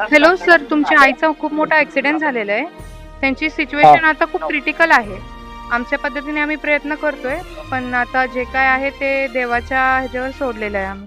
Hello sir तुमच्या आईचा खूप मोठा ऍक्सिडेंट झालेला आहे. त्यांची सिच्युएशन आता खूप क्रिटिकल आहे. आमच्या पद्धतीने आम्ही प्रयत्न करतोय पण आता जे काय आहे ते देवाच्या ह्याच्यावर सोडलेलं आहे आम्ही.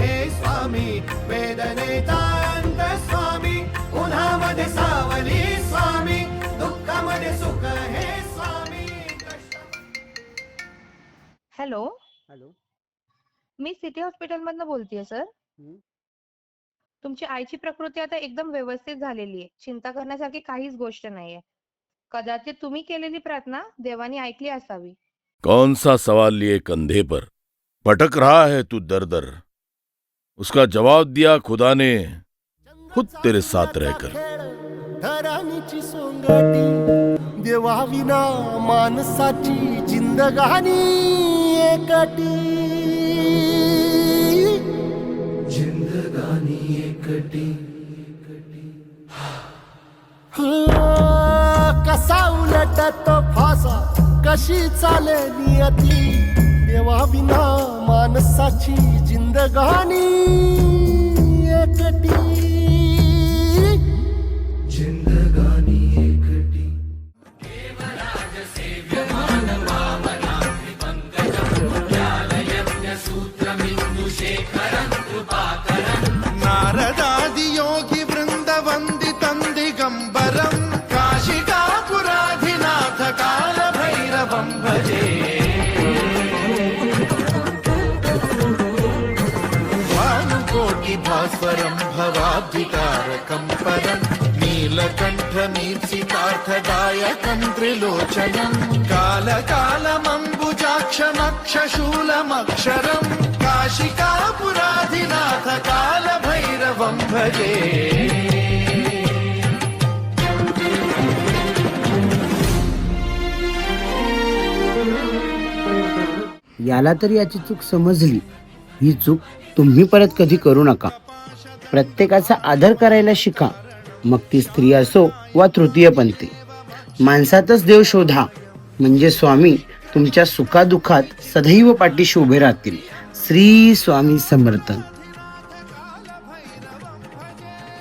हॅलो हॅलो मी सिटी हॉस्पिटलमधनं बोलतेय सर. तुमची आईची प्रकृती आता एकदम व्यवस्थित झालेली आहे. चिंता करण्यासारखी काहीच गोष्ट नाहीये. कदाचित तुम्ही केलेली प्रार्थना देवानी ऐकली असावी. कौन सा सवाल लिए कंधे पर? भटक रहा है तू दर दर। उसका जवाब दिया खुदा ने खुद तेरे साथ रहकर। धरणीची सोंगटी देवा विना माणसाची जिंदगानी एकटी. जिंदगानी एकटी. कसा उलटतो फासा कशी चाले नियती देवा विना माणसाची जिंदगानी एकटी. भवाब्धिकारकं परं नीलकण्ठमीर्षितार्थदायकं त्रिलोचनं कालकालमम्बुजाक्षमक्षशूलमक्षरं काशिकापुराधिनाथ कालभैरवं भजे। याला तर याची चूक समजली. ही चूक तुम्ही परत कधी करू नका. प्रत्येकाचा आदर करायला शिका. मग ती स्त्री असो वा तृतीयपंथी. माणसातच देव शोधा. म्हणजे स्वामी तुमच्या सुखादुखात सदैव पाठीशी उभे राहतील. श्री स्वामी समर्थन